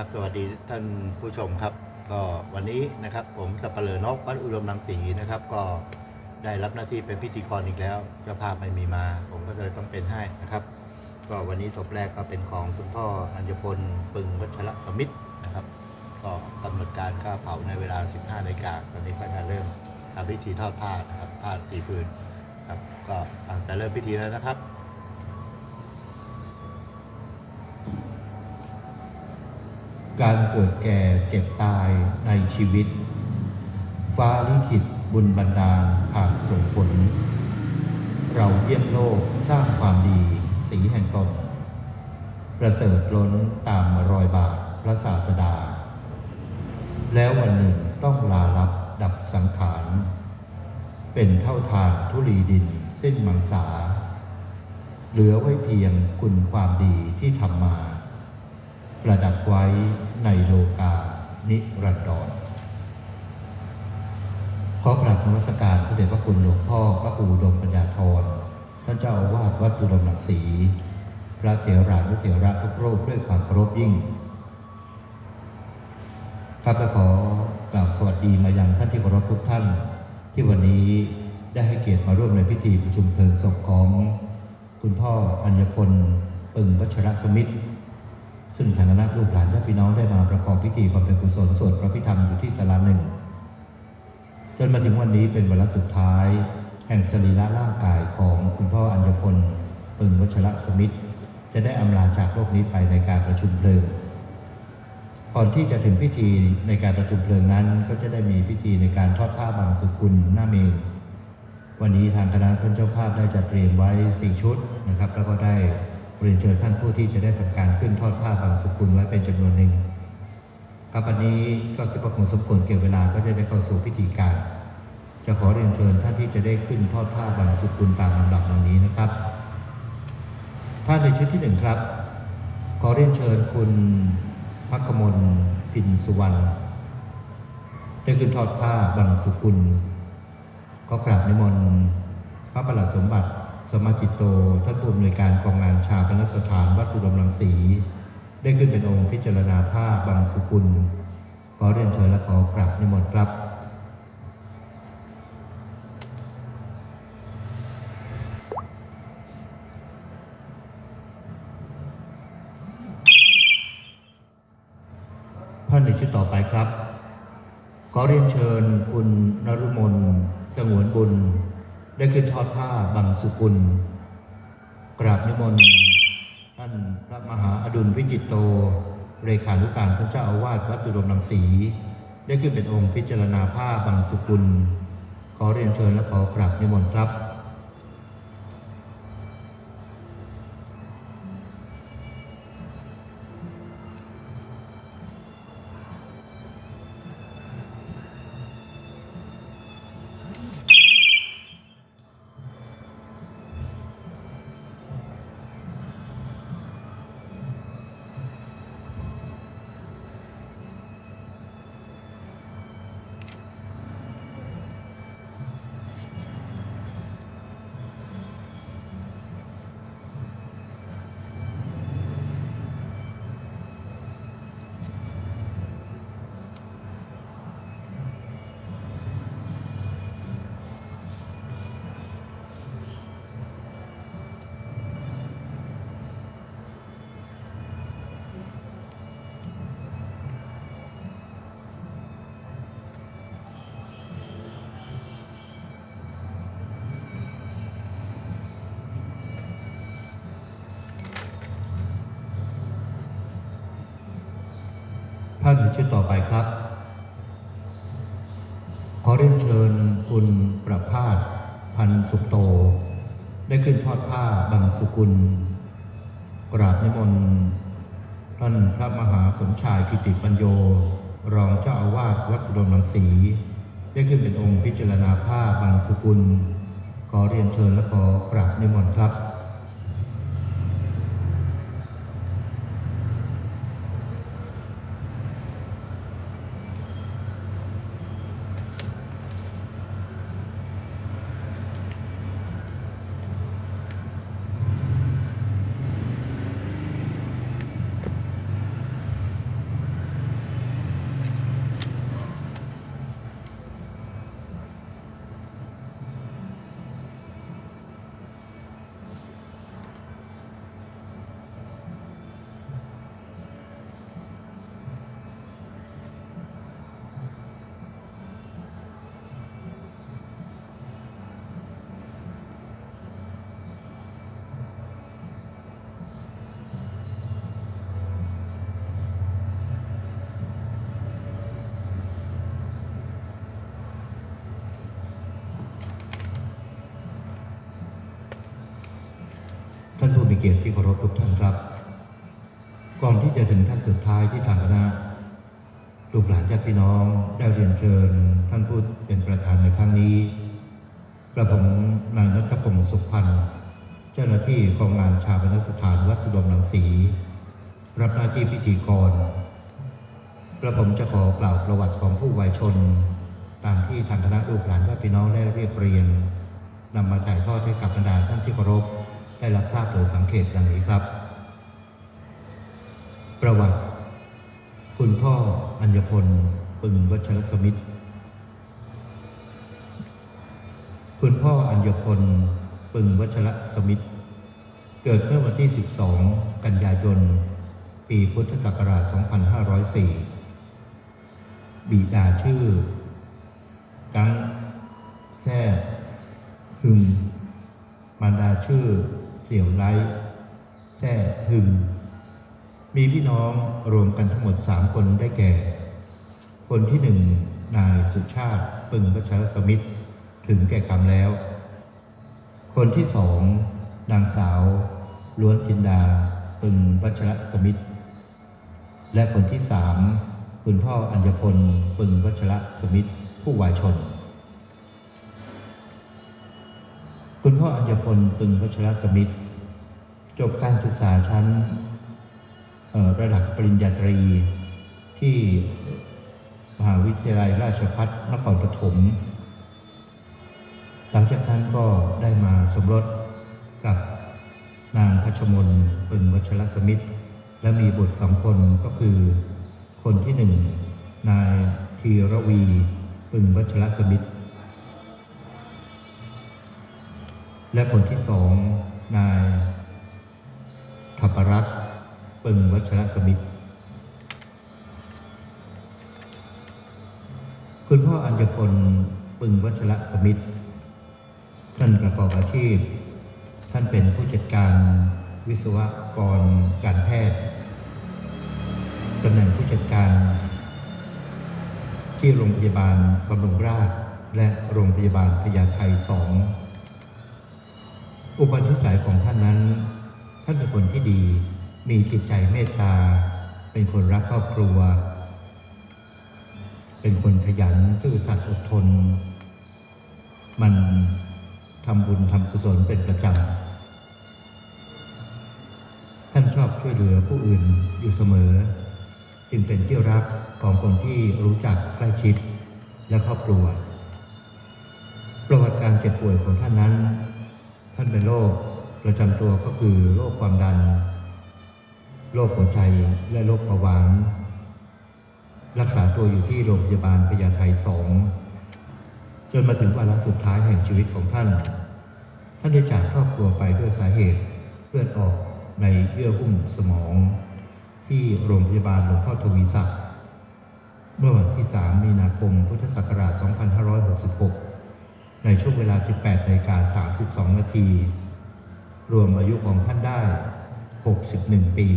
ครับสวัสดีท่านผู้ชมครับ ก็วันนี้นะครับผมสับเปลือนกวัดอุดมรังสีนะครับ ก็ได้รับหน้าที่เป็นพิธีกรอีกแล้วเจ้าภาพไม่มีมา ผมก็เลยต้องเป็นให้นะครับ ก็วันนี้ศพแรกก็เป็นของคุณพ่ออัญญพลปึงวัชระสมิทธ์นะครับ ก็กำหนดการก็เผาในเวลา 15นาฬิกาตอนนี้ก็จะเริ่มทำพิธีทอดผ้านะครับผ้าสีผืนครับก็จากเริ่มพิธีแล้วนะครับ การเกิดแก่เจ็บตายในชีวิต ฟ้าลิขิตบุญบันดาลผ่านส่งผล เราเยี่ยมโลกสร้างความดีสีแห่งตนประเสริฐล้นตามรอยบาทพระศาสดา แล้ววันหนึ่งต้องลาลับดับสังขาร เป็นเท่าทานทุลีดินเส้นมังสา เหลือไว้เพียงคุณความดีที่ทำมา ประดับไว้ในโลกานิรันดรขอกราบนมัสการพระเดชพระคุณหลวงพ่อพระครูดมปัญญาธรท่านเจ้าอาวาสวัดอุดมหลังสีพระเถรานุเถระทุกรูปด้วยความเคารพยิ่งครับและขอกล่าวสวัสดีมายังท่านที่เคารพทุกท่าน ที่วันนี้ได้ให้เกียรติมาร่วมในพิธีประชุมเพลิงศพของ คุณพ่ออัญญพลปึงวัชระสมิทธิ์ ซึ่งทางคณะลูกหลานญาติพี่น้องได้มาประกอบพิธีบำเพ็ญกุศลสวดพระพิธรรมอยู่ที่ศาลาหนึ่ง จนมาถึงวันนี้เป็นวันสุดท้าย แห่งสรีระร่างกายของคุณพ่ออัญญพลปึงวัชระสมิทธ์จะได้อำลาจากโลกนี้ไปในการประชุมเพลิง ก่อนที่จะถึงพิธีในการประชุมเพลิงนั้น ก็จะได้มีพิธีในการทอดผ้าบางสุกุลหน้าเมนวันนี้ทางคณะท่านเจ้าภาพได้จัดเตรียมไว้4ชุดนะครับ แล้วก็ได้ เรียนเชิญท่านผู้ที่จะได้ทำการขึ้นทอดผ้าบางสุกุลไว้เป็นจำนวนหนึ่งครับวันนี้ก็คิดว่าคงสมควรเก็บเวลาก็จะได้เข้าสู่พิธีการ จะขอเรียนเชิญท่านที่จะได้ขึ้นทอดผ้าบางสุกุลตามลำดับดังนี้นะครับท่านในชุดที่หนึ่งครับ ขอเรียนเชิญคุณพักมลพินสุวรรณได้ขึ้นทอดผ้าบางสุกุลก็กราบนิมนต์พระประหลัดสมบัติ สมาจิตโต ท่านผู้อำนวยการกองงานชาปนสถานวัดอุดมรังสี ได้ขึ้นเป็นองค์พิจารณาผ้าบางสุกุล ขอเรียนเชิญและขอกราบนิมนต์ครับ ท่านในชุดต่อไปครับ ขอเรียนเชิญคุณนรุมนสงวนบุญ ได้ขึ้นทอดผ้าบังสุกุล กราบนิมนต์ท่านพระมหาอดุลวิจิตโตเรขานุการท่านเจ้าอาวาสวัดอุดมลังสี ได้ขึ้นเป็นองค์พิจารณาผ้าบังสุกุล ขอเรียนเชิญและขอกราบนิมนต์ครับ ชุดต่อไปครับ ขอเรียนเชิญคุณประพาสพันสุโต ได้ขึ้นทอดผ้าบังสุกุล กราบนิมนต์ท่านพระมหาสมชายกิติปัญโย รองเจ้าอาวาสวัดอุดมรังสี ได้ขึ้นเป็นองค์พิจารณาผ้าบังสุกุล ขอเรียนเชิญและขอกราบนิมนต์ครับ ค เกียรติที่เคารพทุกท่านครับ ก่อนที่จะถึงท่านสุดท้ายที่ทางคณะลูกหลานญาติพี่น้องได้เรียนเชิญท่านผู้เป็นประธานในครั้งนี้ กระผมนายนัทพงศ์สุขพันธ์เจ้าหน้าที่กองงานชาปนสถานวัดอุดมรังสี รับหน้าที่พิธีกร กระผมจะขอกล่าวประวัติของผู้วัยชน ตามที่ทางคณะลูกหลานญาติพี่น้องได้เรียบเรียงนำมาถ่ายทอดให้กับบรรดาท่านที่เคารพ ได้รับทราบโดยสังเขตดังนี้ครับ ประวัติ คุณพ่ออัญญพลปึงวัชรสมิทธ์คุณพ่ออัญญพลปึงวัชรสมิทธ์เกิดเมื่อวันที่ 12 กันยายน ปีพุทธศักราช 2504 บิดาชื่อ กังแซ่หึงมารดาชื่อ เสี่ยวไลแซ่หึง มีพี่น้องรวมกันทั้งหมดสามคนได้แก่ คนที่หนึ่งนายสุชาติปึงวัชรสมิทธ์ถึงแก่กรรมแล้ว คนที่สองนางสาว ล้วนจินดาปึงวัชรสมิทธ์และคนที่สามคุณพ่ออัญญพลปึงวัชรสมิทธ์ผู้วายชน คุณพ่ออัญญพลปึงวัชรสมิทธิ์จบการศึกษาชั้นระดับปริญญาตรี ที่มหาวิทยาลัยราชภัฏนครปฐมหลังจากนั้นก็ได้มาสมรสกับนางพัชมนปึงวัชรสมิทธิ์และมีบุตรสองคนก็คือคนที่หนึ่งนายธีรวีปึงวัชรสมิทธิ์ และคนที่สองนายทัปรัตน์ปึงวัชรสมิทธิ์คุณพ่ออัญญพลปึงวัชรสมิทธิ์ท่านประกอบอาชีพ ท่านเป็นผู้จัดการวิศวกรการแพทย์ตำแหน่งผู้จัดการ ที่โรงพยาบาลบำรุงราษฎร์และโรงพยาบาลพญาไทสอง อุปนิสัยของท่านนั้น ท่านเป็นคนที่ดี มีจิตใจเมตตา เป็นคนรักครอบครัว เป็นคนขยันซื่อสัตย์อดทน มันทำบุญทำกุศลเป็นประจำ ท่านชอบช่วยเหลือผู้อื่นอยู่เสมอ จึงเป็นที่รักของคนที่รู้จักใกล้ชิดและครอบครัว ประวัติการเจ็บป่วยของท่านนั้น ท่านเป็นโรคประจำตัวก็คือโรคความดัน โรคหัวใจและโรคเบาหวาน รักษาตัวอยู่ที่โรงพยาบาลพญาไทสองจนมาถึงวาระสุดท้ายแห่งชีวิตของท่าน ท่านได้จากครอบครัวไปด้วยสาเหตุเลือดออกในเยื่อหุ้มสมอง ที่โรงพยาบาลหลวงพ่อทวีศักดิ์เมื่อวันที่ 3 มีนาคม พุทธศักราช 2566 ในช่วงเวลา 18นาฬิกา32 นาที รวมอายุของท่านได้ 61 ปี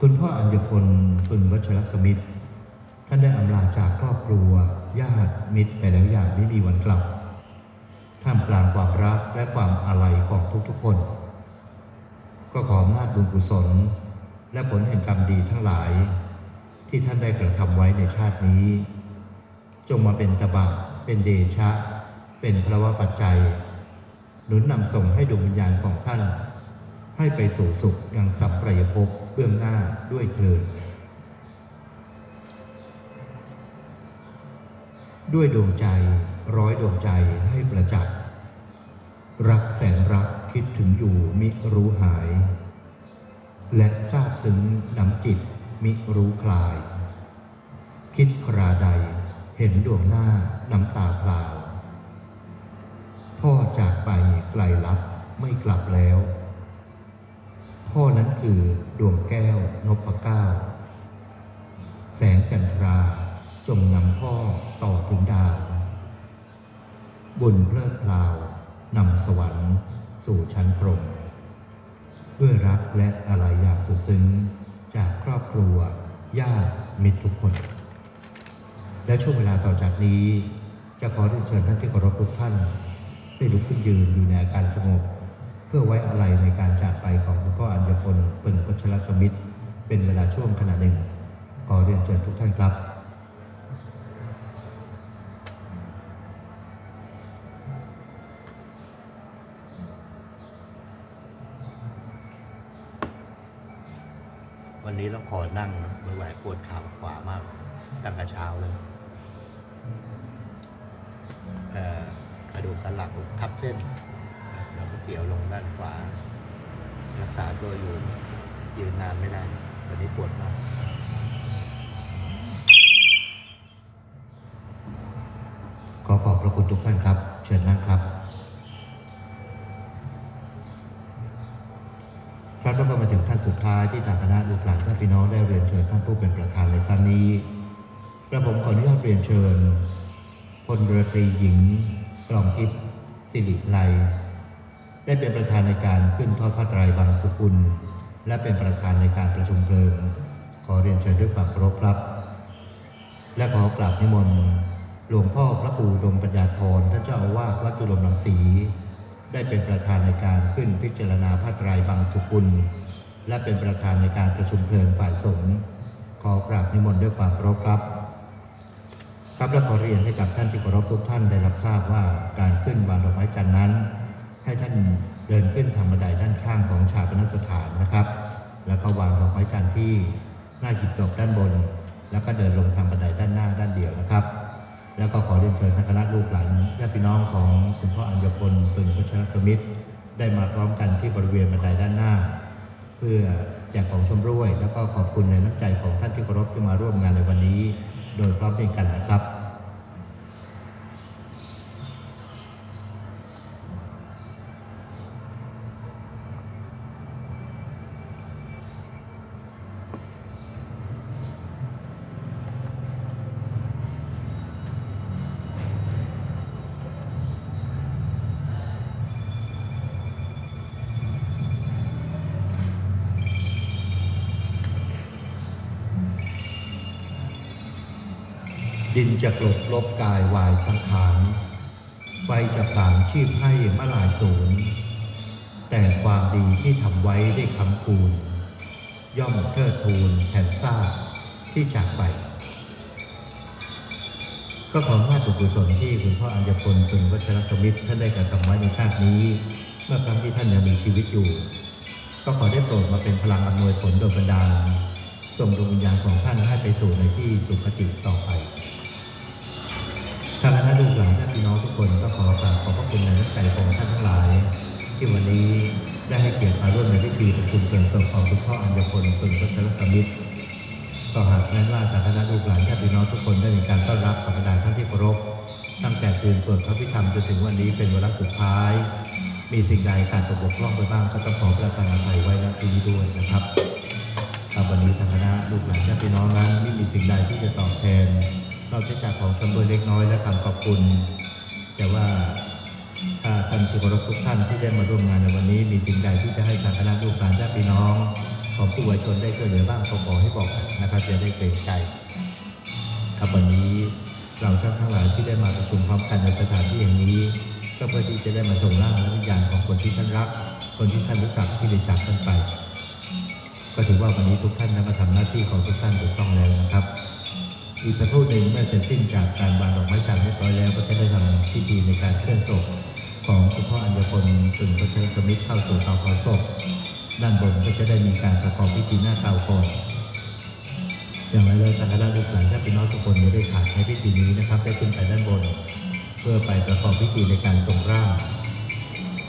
คุณพ่ออัญญพลปึงวัชรสมิทธิ์ท่านได้อำลาจากครอบครัว ญาติมิตรไปแล้วอย่างไม่มีวันกลับ ท่ามกลางความรักและความอาลัยของทุกๆคน ก็ขออำนาจบุญกุศล และผลแห่งกรรมดีทั้งหลาย ที่ท่านได้กระทำไว้ในชาตินี้ จงมาเป็นตบะเป็นเดชะ เป็นพระวปัจจัย หนุนนำส่งให้ดวงวิญญาณของท่าน ให้ไปสู่สุขอยังสัพพยภพเบื้องหน้าด้วยเถิดด้วยดวงใจร้อยดวงใจให้ประจักษ์รักแสนรักคิดถึงอยู่มิรู้หาย และทราบซึ้งน้ำจิตมิรู้คลาย คิดคราใด เห็นดวงหน้าน้ำตาพลาว พ่อจากไปไกลลับไม่กลับแล้ว พ่อนั้นคือดวงแก้วนพเก้าแสงจันทราจงนำพ่อต่อถึงดาวบุญเพลิดเพลาวนำสวรรค์สู่ชั้นพรหมด้วยรักและอะไรอยางสุดซึ้ง จากครอบครัวญาติมิตรทุกคน และช่วงเวลาต่อจากนี้ จะขอเรียนเชิญท่านที่เคารพทุกท่านได้ลุกขึ้นยืนอยู่ในอาการสงบ เพื่อไว้อาลัยในการจากไปของคุณพ่ออัญญพลปึงวัชรสมิทธิ์เป็นเวลาช่วงขณะหนึ่ง ขอเรียนเชิญทุกท่านครับวันนี้ต้องขอนั่งนะไม่ไหวปวดขาขวามากตั้งแต่เช้าเลย กระดูกสันหลังทับเส้นนะแล้วก็เสียวลงด้านขวา รักษาตัวอยู่ยืนนานไม่ได้วันนี้ปวดมากขอขอบพระคุณทุกท่านครับ เชิญนั่งครับครับแล้วก็มาถึงท่านสุดท้ายที่ทางคณะลูกหลานท่านพี่น้องได้เรียนเชิญท่านผู้เป็นประธานในครั้งนี้กระผมขออนุญาตเรียนเชิญ พลเรือตรีหญิงกล่อมทิพย์สิริไลได้เป็นประธานในการขึ้นทอดผ้าไตรบางสุกุล และเป็นประธานในการประชุมเพลิง ขอเรียนเชิญด้วยความเคารพครับ และขอกราบนิมนต์หลวงพ่อพระครูดมปัญญาธรท่านเจ้าอาวาสวัดจุลมรังสี ได้เป็นประธานในการขึ้นพิจารณาผ้าไตรบางสุกุล และเป็นประธานในการประชุมเพลิงฝ่ายสงฆ์ขอกราบนิมนต์ด้วยความเคารพครับ ครับและขอเรียนให้กับท่านที่เคารพทุกท่านได้รับทราบว่าการขึ้นวางดอกไม้จันทร์นั้น ให้ท่านเดินขึ้นทางบันไดด้านข้างของชาปนสถานนะครับ แล้วก็วางดอกไม้จันทร์ที่หน้าหีบศพด้านบน แล้วก็เดินลงทางบันไดด้านหน้าด้านเดียวนะครับ แล้วก็ขอเรียนเชิญทางคณะลูกหลานญาติพี่น้องของคุณพ่ออัญญพลปึงพัชรสมิทธ์ได้มาพร้อมกันที่บริเวณบันไดด้านหน้า เพื่อ จากของชมร่วย แล้วก็ขอบคุณในน้ำใจของท่านที่เคารพที่มาร่วมงานในวันนี้ โดยพร้อมเพรียงกันนะครับ ดินจะกลบลบกายวายสังขารไฟจะผลานชีพให้มลายสูญแต่ความดีที่ทำไว้ได้คำคูณ ย่อมเทิดทูนแผ่นซากที่จากไป ก็ขอมาตุกุศลที่คุณพ่ออัญญพลปึงวัชรสมิทธ์ท่านได้กระทำไว้ในชาตินี้ เมื่อครั้งที่ท่านยังมีชีวิตอยู่ ก็ขอได้โปรดมาเป็นพลังอำนวยผลโดยบันดาลส่งดวงวิญญาณของท่านให้ไปสู่ในที่สุคติต่อไป ทางคณะลูกหลานญาติพี่น้องทุกคนก็ขอกราบขอบพระคุณในน้ำใจของท่านทั้งหลาย ที่วันนี้ได้ให้เกียรติมาร่วมในพิธีประชุมเพลิงศพของคุณพ่ออัญญพลปึงวัชรกมิตรก็หากแม้ว่าทางคณะลูกหลานญาติพี่น้องทุกคนได้มีการต้อนรับกับบรรดาท่านที่เคารพตั้งแต่คืนสวดพระพิธรรมจนถึงวันนี้เป็นวาระสุดท้าย มีสิ่งใดการตกบกพร่องไปบ้างก็ต้องขอประทานอภัยไว้ณที่นี้ด้วยนะครับครับวันนี้ทางคณะลูกหลานญาติพี่น้องนั้นไม่มีสิ่งใดที่จะตอบแทน นอกจากของจำนวนเล็กน้อยและคำขอบคุณ แต่ว่าถ้าท่านที่เคารพทุกท่านที่ได้มาร่วมงานในวันนี้ มีสิ่งใดที่จะให้ทางคณะลูกหลานญาติพี่น้อง ของผู้วชนได้ช่วยเหลือบ้างก็ขอให้บอกนะครับจะได้เกรงใจครับวันนี้เราท่านทั้งหลายที่ได้มาประชุมพร้อมกันในสถานที่อย่างนี้ ก็เพื่อที่จะได้มาส่งร่างและวิญญาณของคนที่ท่านรัก คนที่ท่านรู้จักที่ได้จากท่านไป ก็ถือว่าวันนี้ทุกท่านได้มาทำหน้าที่ของทุกท่านถูกต้องแล้วนะครับ อีกสักครู่หนึ่งเมื่อเสร็จสิ้นจากการวางดอกไม้จันทร์เรียบร้อยแล้ว ก็จะได้ทำพิธีในการเคลื่อนศพของคุณพ่ออัญญพลตึงพระเชสมิตรเข้าสู่เตาเผาศพด้านบนก็จะได้มีการประกอบพิธีหน้าเตาก่อนอย่างไรเลยทางคณะลูกหลานญาติพี่น้องทุกคนอย่ได้ขาดในพิธีนี้นะครับ ได้ขึ้นไปด้านบน เพื่อไปประกอบพิธีในการส่งร่าง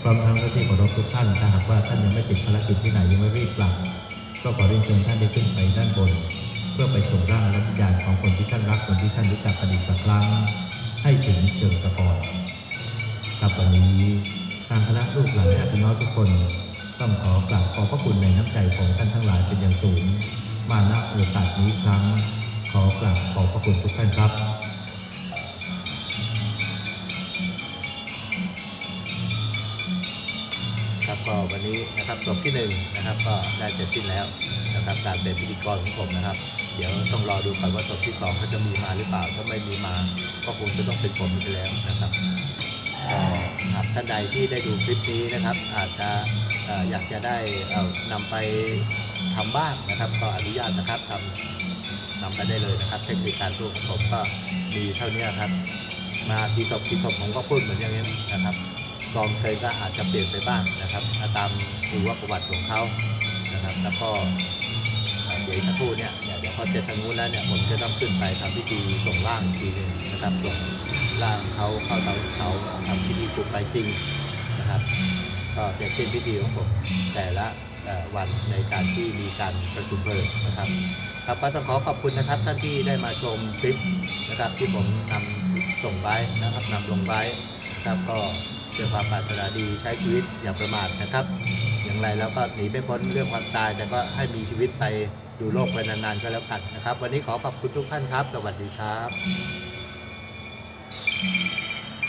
พร้อมทั้งเจ้าที่เคารพทุกท่านถ้าหากว่าท่านยังไม่ติดภารกิจที่ไหนยังไม่รีบกลับ ก็ขอเรียนเชิญท่านได้ขึ้นไปด้านบน พื่อไปส่งร่างและวิญญาณของคนที่ท่านรักคนที่ท่านรู้จักกันอีกสักครั้ง ให้ถึงเชิงตะกอนครับวันนี้ทางคณะลูกหลานญาติพี่น้องทุกคน ต้องขอกราบขอบพระคุณในน้ำใจของท่านทั้งหลายเป็นอย่างสูง มาณโอกาสนี้ครั้ง ขอกราบขอบพระคุณทุกท่านครับครับก็วันนี้นะครับจบที่หนึ่งนะครับก็ได้เสร็จสิ้นแล้วนะครับการเป็นพิธีกรของผมนะครับ ดี๋ยวต้องรอดูก่อนว่าศพที่สองเขาจะมีมาหรือเปล่า ถ้าไม่มีมาก็คงจะต้องเป็นผมไปแล้วนะครับเอ่อหากท่านใดที่ได้ดูคลิปนี้นะครับ อาจจะอยากจะได้เอานำไปทำบ้างนะครับก็อนุญาตนะครับทำนำไปได้เลยนะครับ เทคนิคการพูดของผมก็มีเท่านี้ครับ มาทีศพทีศพผมก็พูดเหมือนอย่างนี้นะครับกองเคยก็อาจจะเปลี่ยนไปบ้างนะครับ ตามดูว่าประวัติของเขานะครับ แล้วก็เดี๋ยวอีกสักครู่เนี่ย พอเสร็จทางนู้นแล้วเนี่ยผมจะต้องขึ้นไปทำพิธีส่งร่างอีกทีหนึงนะครับส่งร่างเขาเข้าเตาเขาทำพิธีปลุกไปจริงนะครับก็เสร็จสิ้นพิธีของผมแต่ละวันในการที่มีการประชุมเพลิงนะครับครับก็ต้องขอขอบคุณนะครับท่านที่ได้มาชมคลิปนะครับที่ผมนำส่งไว้นะครับนำลงไว้นะครับก็เพื่อความปรารถนาดีใช้ชีวิตอย่างประมาทนะครับ อย่างไรแล้วก็หนีไม่พ้นเรื่องความตาย แต่ก็ให้มีชีวิตไปดูโลกไปนานๆก็แล้วกันนะครับ วันนี้ขอขอบคุณทุกท่านครับ สวัสดีครับ